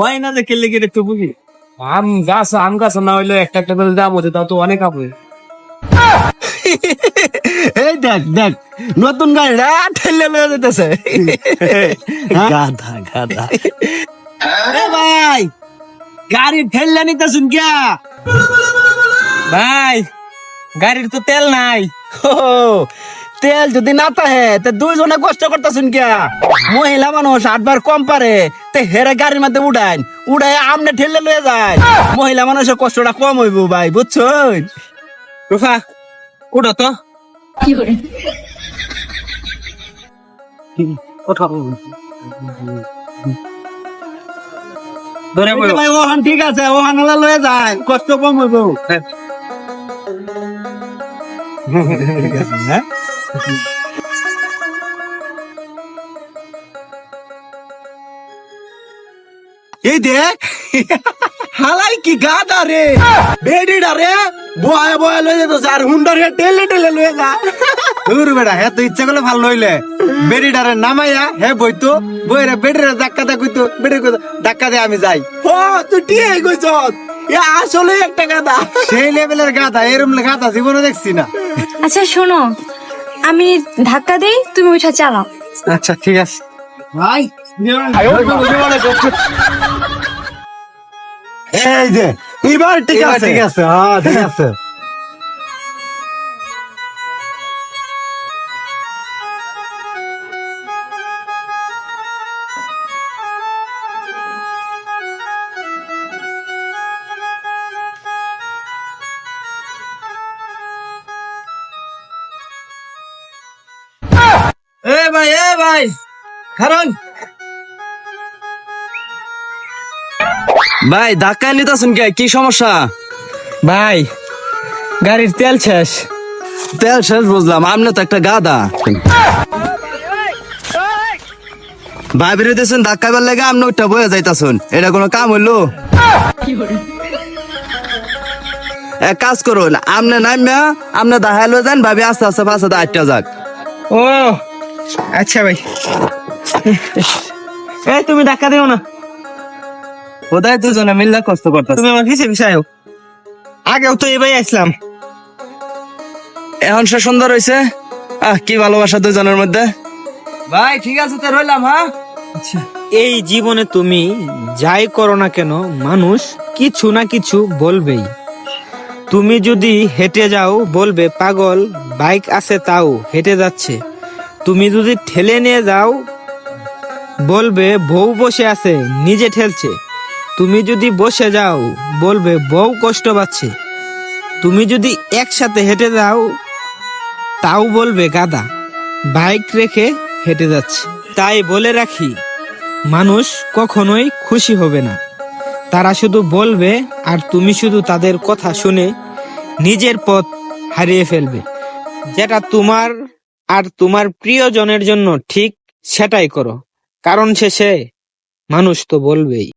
ওই না যে কেলে গেলে তো বুঝি আম গাছ আম গাছ না হইলে একটা একটা করে দাম হতে তাও তো অনেক আপে। এই দেখ দেখ নতুন গাড়িটা ঠেলে লয়ে যেতেছে গাধা গাধা। এ ভাই গাড়ি ঠেললে নিতেছুন কিয়া? ভাই গাড়ির তো তেল নাই। ও তেল যদি না থাকে তে দুইজনে কষ্ট করতেছুন কিয়া? মহিলা মানুষ আটবার কম পারে তে হেরে গাড়ির মধ্যে উড়াইন উড়াই আমনে ঠেলে লয়ে যায়। মহিলা মানুষের কষ্টটা কম হইব ভাই বুঝছুন? রুফা উঠো তো। ওঠো ধরে ভাই ওখান ঠিক আছে ওখান লয়ে যায় কষ্ট কম হইব। ঠিক আছে হ্যাঁ? এই দেখ হালাই কি গাদা রে? বেডিডা রে বয় বয় লয়ে যেত আর হুন্ডা রে টেলে টেলে লয়ে যা দূর বেড়া হে তো ইচ্ছা করলে ভালো লইলে বেডিডারে নামাইয়া হে বইতো বইরে বেডিরে ধাক্কা দা কইতো বেডি কইতো ধাক্কা দে আমি যাই। ও তুই ঠিক কইছ এ আসলে একটা গাদা। সেই লেভেলের গাদা এরম গাদা জীবনে দেখছি না। আচ্ছা শোনো আমি ধাক্কা দেই তুমি ওইটা চালাও। আচ্ছা ঠিক আছে। ভাই এই যে এবার ঠিক আছে। ঠিক আছে। হ্যাঁ ঠিক আছে। ভাই। কারণ ভাই ধাক্কা নিতেছেন কে? কি সমস্যা? ভাই গাড়ির তেল শেষ। তেল শেষ বুঝলাম আপনি তো একটা গাদা ভাই বেরোতেছেন ধাক্কা বের লেগে আপনি ওটা বয়ে যাইতাছুন। এটা কোনো কাম হইল? এক কাজ করুন আপনি নামিয়া আপনি দাহাই লয়ে যান ভাবি আস্তে আস্তে পাশে আটটা যাক। ও আচ্ছা ভাই। এ তুমি ধাক্কা দিও না। কোথায় দুজনে মিল্লা কষ্ট করতেছে। তুমি আমার পিছে আয়ো। আগেও তো এবার আসলাম। এখন সে সুন্দর হয়েছে আহ কি ভালোবাসা দুজনের মধ্যে। ভাই ঠিক আছে তো রইলাম হ্যাঁ? এই জীবনে তুমি যাই করো না কেন মানুষ কিছু না কিছু বলবেই। তুমি যদি হেঁটে যাও বলবে পাগল বাইক আছে তাও হেঁটে যাচ্ছে। তুমি যদি ঠেলে নিয়ে যাও, বলবে বউ বসে আছে, নিজে ঠেলছে। তুমি যদি বসে যাও, বলবে বউ কষ্ট পাচ্ছে। তুমি যদি একসাথে হেঁটে যাও, তাও বলবে গাদা বাইক রেখে হেঁটে যাচ্ছে। তাই বলে রাখি, মানুষ কখনোই খুশি হবে না। তারা শুধু বলবে, আর তুমি শুধু তাদের কথা শুনে নিজের পথ হারিয়ে ফেলবে। যেটা তোমার আর তোমার প্রিয়জনের জন্য ঠিক সেটাই করো কারণ শেষে মানুষ তো বলবেই।